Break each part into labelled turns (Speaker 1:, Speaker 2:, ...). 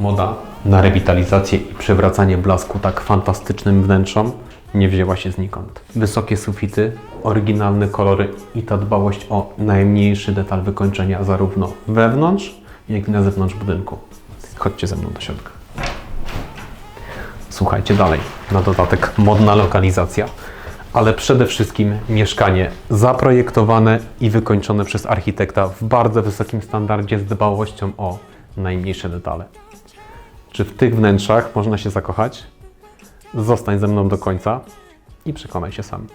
Speaker 1: Moda na rewitalizację i przywracanie blasku tak fantastycznym wnętrzom nie wzięła się znikąd. Wysokie sufity, oryginalne kolory i ta dbałość o najmniejszy detal wykończenia zarówno wewnątrz, jak i na zewnątrz budynku. Chodźcie ze mną do środka. Słuchajcie dalej. Na dodatek modna lokalizacja, ale przede wszystkim mieszkanie zaprojektowane i wykończone przez architekta w bardzo wysokim standardzie z dbałością o najmniejsze detale. Czy w tych wnętrzach można się zakochać? Zostań ze mną do końca i przekonaj się sam.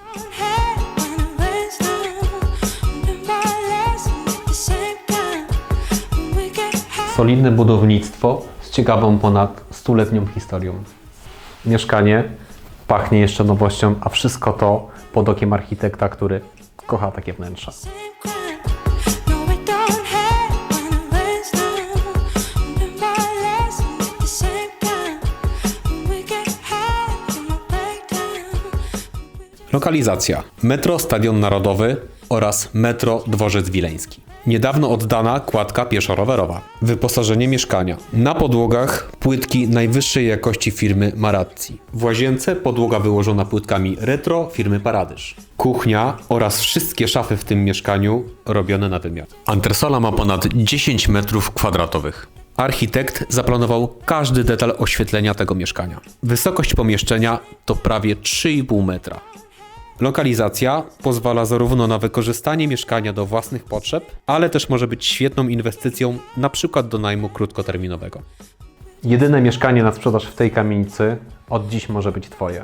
Speaker 1: Solidne budownictwo z ciekawą ponad stuletnią historią. Mieszkanie pachnie jeszcze nowością, a wszystko to pod okiem architekta, który kocha takie wnętrza. Lokalizacja: Metro Stadion Narodowy oraz Metro Dworzec Wileński. Niedawno oddana kładka pieszo-rowerowa. Wyposażenie mieszkania. Na podłogach płytki najwyższej jakości firmy Marazzi. W łazience podłoga wyłożona płytkami retro firmy Paradyż. Kuchnia oraz wszystkie szafy w tym mieszkaniu robione na wymiar. Antresola ma ponad 10 metrów kwadratowych. Architekt zaplanował każdy detal oświetlenia tego mieszkania. Wysokość pomieszczenia to prawie 3,5 metra. Lokalizacja pozwala zarówno na wykorzystanie mieszkania do własnych potrzeb, ale też może być świetną inwestycją, na przykład do najmu krótkoterminowego. Jedyne mieszkanie na sprzedaż w tej kamienicy od dziś może być Twoje.